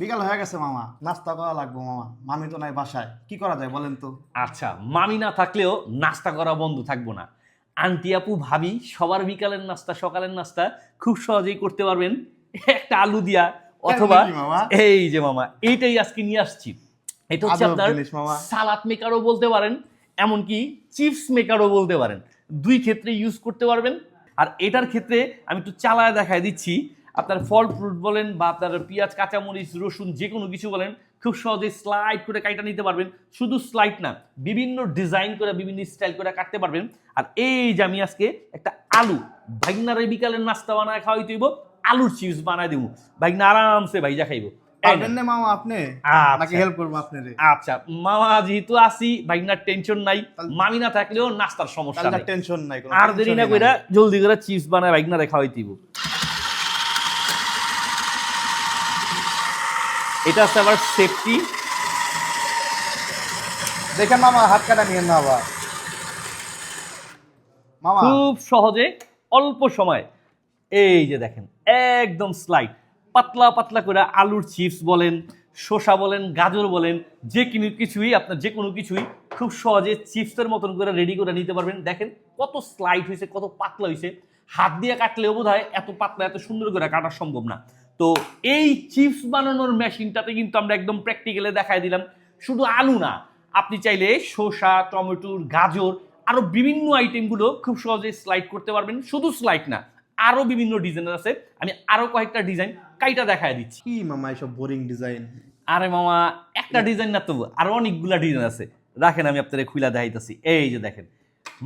বিকাল হয়ে গেছে মামা। নাস্তা করা লাগবো মামা। মামি তো নাই বাসায়। কি করা যায় বলেন তো? আচ্ছা মামি না থাকলেও নাস্তা করা বন্ধ থাকব না। আন্টি আপু ভাবি সবার বিকালের নাস্তা সকালের নাস্তা খুব সহজেই করতে পারবেন। একটা আলু দিয়া অথবা? এই যে মামা এইটাই আজকে নিয়ে আসছি। এটা হচ্ছে আপনার। সালাদ মেকারও বলতে পারেন এমনকি চিপস মেকারও বলতে পারেন। দুই ক্ষেত্রে ইউজ করতে পারবেন। আর এটার ক্ষেত্রে আমি একটু চালায় দেখায় দিচ্ছি। আপনার ফল ফ্রুট বলেন বা আপনার পেঁয়াজ কাঁচামরিচ রসুন যে কোনো কিছু বলেন খুব সহজে স্লাইড করে কাইটা নিতে পারবেন। শুধু স্লাইড না বিভিন্ন ডিজাইন করে বিভিন্ন স্টাইল করে কাটতে পারবেন। আর এই যে আমি আজকে একটা আলু ভাইগনারে বিকালের নাস্তা বানায় খাওয়াই তুইব আলুর চিপস বানায় দিব। ভাইগনা আরামসে ভাইজা খাইব। মামা আপনি? আচ্ছা। নাকি হেল্প করব আপনারে? আচ্ছা মামা যেহেতু আসি ভাইগনার টেনশন নাই। মামি না থাকলেও নাস্তার সমস্যা টেনশন নাই। আর দেরি না কইরা জলদি করে চিপস বানায় ভাইগনা রেখা হইতিব এটা আছে আবার সেফটি দেখেন মামা হাত কাটা নিয়ে না আবার। মামা। খুব সহজে অল্প সময়। এই যে দেখেন একদম স্লাইড পাতলা পাতলা করে আলুর চিপস বলেন শসা বলেন গাজর বলেন যে কোনো কিছুই আপনার যে কোনো কিছুই খুব সহজে চিপসের মতন করে রেডি করে নিতে পারবেন। দেখেন কত স্লাইড হয়েছে কত পাতলা হয়েছে। হাত দিয়ে কাটলেও বোধ হয় এত পাতলা এত সুন্দর করে কাটা সম্ভব না। তো এই চিপস বানানোর মেশিনটাতে কিন্তু আমরা একদম প্র্যাকটিক্যালে দেখাই দিলাম। শুধু আলু না আপনি চাইলে শসা টমেটোর গাজর আরও বিভিন্ন আইটেমগুলো খুব সহজে স্লাইড করতে পারবেন। শুধু স্লাইড না আরও বিভিন্ন ডিজাইনের আছে। আমি আরও কয়েকটা ডিজাইন কাইটা দেখায় দিচ্ছি। কি মামা এসব বোরিং ডিজাইন আরে মামা একটা ডিজাইন না তবু আরও অনেকগুলা ডিজাইন আছে। রাখেন আমি আপনাদের খুলা দেখাইতেছি। এই যে দেখেন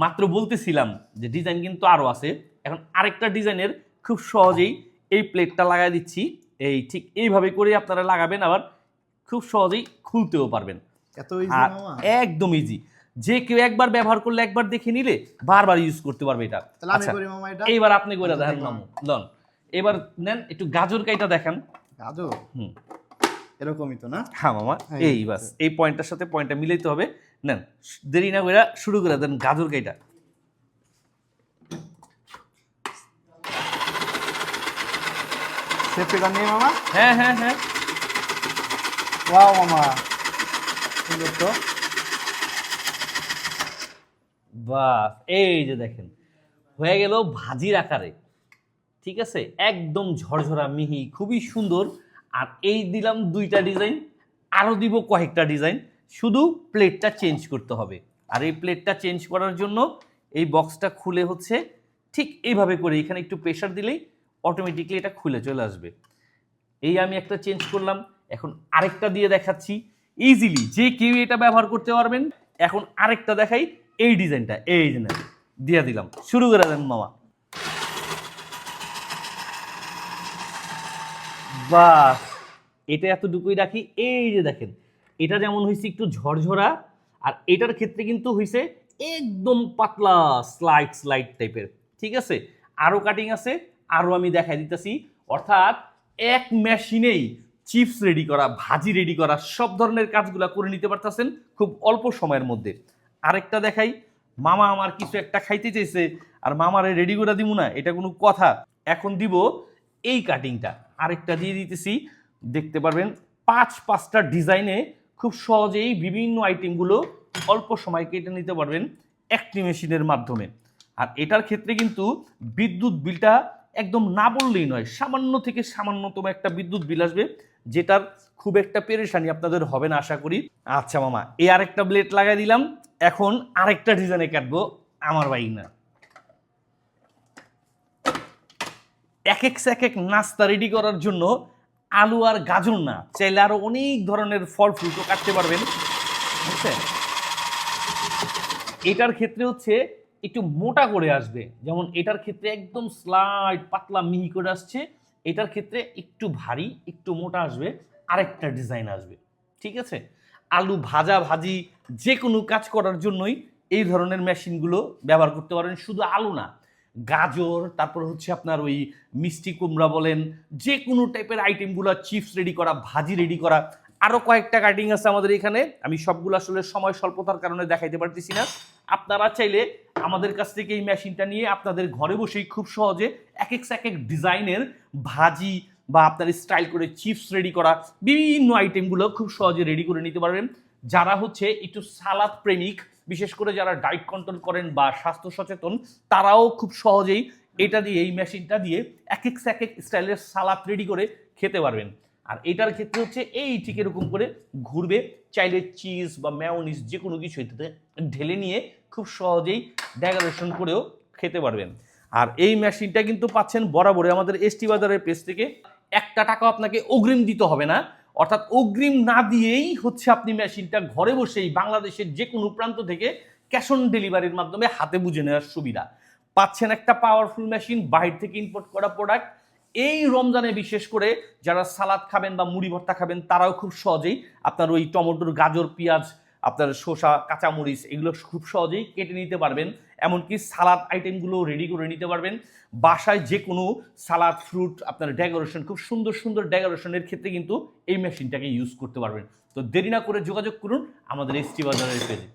মাত্র বলতেছিলাম যে ডিজাইন কিন্তু আরও আছে। এখন আরেকটা ডিজাইনের খুব সহজেই এই প্লেটটা লাগাই দিচ্ছি। এই ঠিক এইভাবে করে আপনারা লাগাবেন আবার খুব সহজেই খুলতেও পারবেন। এত ইজি আর একদম ইজি যে কেউ একবার ব্যবহার করলে একবার দেখে নিলে বারবার ইউজ করতে পারবে এটা। আচ্ছা, এইবার আপনি করে দেখেন। মামু লন। এবার নেন একটু গাজর কাইটা দেখেন। গাজর? হুম। এরকমই তো না? হ্যাঁ মামা হ্যাঁ, এই এই বাস এই পয়েন্টটার সাথে পয়েন্টটা মিলাইতে হবে। নেন দেরি না করে শুরু করে দেন গাজর কাইটা সেফটিটা নিয়ে মামা? হ্যাঁ হ্যাঁ হ্যাঁ। ওয়াও মামা। সুন্দর তো। বাস এই যে দেখেন হয়ে গেল ভাজির আকারে ঠিক আছে? একদম ঝরঝরা মিহি খুবই সুন্দর। আর এই দিলাম দুইটা ডিজাইন আরও দিব কয়েকটা ডিজাইন। শুধু প্লেটটা চেঞ্জ করতে হবে। আর এই প্লেটটা চেঞ্জ করার জন্য এই বক্সটা খুলে হচ্ছে ঠিক এইভাবে করে। এখানে একটু প্রেশার দিলেই অটোমেটিকলি এটা খুলে চলে আসবে। এই আমি একটা চেঞ্জ করলাম এখন আরেকটা দিয়ে দেখাচ্ছি। ইজিলি যে কেউ এটা ব্যবহার করতে পারবেন এখন আরেকটা দেখাই এই ডিজাইনটা এই নেন, দিয়ে দিলাম। শুরু করে দেন মামা। বাস এটা এতটুকুই রাখি এই যে দেখেন এটা যেমন হয়েছে একটু ঝরঝরা আর এটার ক্ষেত্রে কিন্তু হয়েছে একদম পাতলা স্লাইড স্লাইড টাইপের ঠিক আছে? আরও কাটিং আছে আরও আমি দেখাই দিতেছি। অর্থাৎ এক মেশিনেই চিপস রেডি করা, ভাজি রেডি করা, সব ধরনের কাজগুলো করে নিতে পারতেছেন খুব অল্প সময়ের মধ্যে। আরেকটা দেখাই, মামা আমার কিছু একটা খাইতে চাইছে, আর মামারে রেডি করে দিব না, এটা কোনো কথা। এখন দিব এই কাটিংটা আরেকটা দিয়ে দিতেছি, দেখতে পারবেন, পাঁচ পাঁচটা ডিজাইনে খুব সহজেই বিভিন্ন আইটেমগুলো অল্প সময় কেটে নিতে পারবেন একটি মেশিনের মাধ্যমে। আর এটার ক্ষেত্রে কিন্তু বিদ্যুৎ বিলটা একদম না বললেই নয়, সামান্য থেকে সামান্যতম একটা বিদ্যুৎ বিল আসবে, যেটার খুব একটা পেরেশানি আপনাদের হবে না, আশা করি। আচ্ছা মামা, এই আরেকটা ব্লেড লাগাই দিলাম, এখন আরেকটা ডিজাইনে কাটবো আমার বাইক না এক এক এক এক নাস্তা রেডি করার জন্য আলু আর গাজর না, চাইলে আরও অনেক ধরনের ফল ফ্রুটও কাটতে পারবেন। বুঝছেন? এটার ক্ষেত্রে হচ্ছে একটু মোটা করে আসবে। যেমন এটার ক্ষেত্রে একদম স্লাইড পাতলা মিহি করে আসছে, এটার ক্ষেত্রে একটু ভারী, একটু মোটা আসবে, আরেকটা ডিজাইন আসবে। ঠিক আছে? আলু ভাজা ভাজি যে কোনো কাজ করার জন্যই এই ধরনের মেশিনগুলো ব্যবহার করতে পারেন। শুধু আলু না, গাজর, তারপর হচ্ছে আপনার ওই মিষ্টি কুমড়া বলেন যে কোনো টাইপের আইটেমগুলো চিপস রেডি করা, ভাজি রেডি করা আরও কয়েকটা কাটিং আছে আমাদের এখানে। আমি সবগুলো আসলে সময় স্বল্পতার কারণে দেখাইতে পারতেছি না। আপনারা চাইলে আমাদের কাছ থেকে এই মেশিনটা নিয়ে আপনাদের ঘরে বসেই খুব সহজে এক এক এক এক ডিজাইনের ভাজি বা আপনার স্টাইল করে চিপস রেডি করা বিভিন্ন আইটেমগুলো খুব সহজে রেডি করে নিতে পারবেন। যারা হচ্ছে একটু সালাদ প্রেমিক, বিশেষ করে যারা ডায়েট কন্ট্রোল করেন বা স্বাস্থ্য সচেতন, তারাও খুব সহজেই এটা দিয়ে, এই মেশিনটা দিয়ে এক এক এক এক স্টাইলের সালাদ রেডি করে খেতে পারবেন। আর এটার ক্ষেত্রে হচ্ছে এই ঠিক এরকম করে ঘুরবে, চাইলে চিজ বা ম্যাওনিস যে কোনো কিছু এটাতে ঢেলে নিয়ে খুব সহজেই ডেকোরেশন করেও খেতে পারবেন। আর এই মেশিনটা কিন্তু পাচ্ছেন বরাবরই আমাদের এসটি বাজারের পেজ থেকে। একটা টাকা আপনাকে অগ্রিম দিতে হবে না। অর্থাৎ অগ্রিম না দিয়েই হচ্ছে আপনি মেশিনটা ঘরে বসেই বাংলাদেশের যে কোনো প্রান্ত থেকে ক্যাশ অন ডেলিভারির মাধ্যমে হাতে বুঝে নেওয়ার সুবিধা। পাচ্ছেন একটা পাওয়ারফুল মেশিন বাইরে থেকে ইম্পোর্ট করা প্রোডাক্ট এই রমজানে বিশেষ করে যারা সালাদ খাবেন বা মুড়ি ভর্তা খাবেন, তারাও খুব সহজেই আপনার ওই টমেটোর গাজর, পেঁয়াজ, আপনার শসা, কাঁচামরিচ এগুলো খুব সহজেই কেটে নিতে পারবেন। এমনকি সালাদ আইটেমগুলো রেডি করে নিতে পারবেন। বাসায় যে কোনো সালাদ ফ্রুট আপনার ডেকোরেশন খুব সুন্দর সুন্দর ডেকোরেশনের ক্ষেত্রে কিন্তু এই মেশিনটাকে ইউজ করতে পারবেন। তো দেরি না করে যোগাযোগ করুন আমাদের এসটি বাজারের পেজে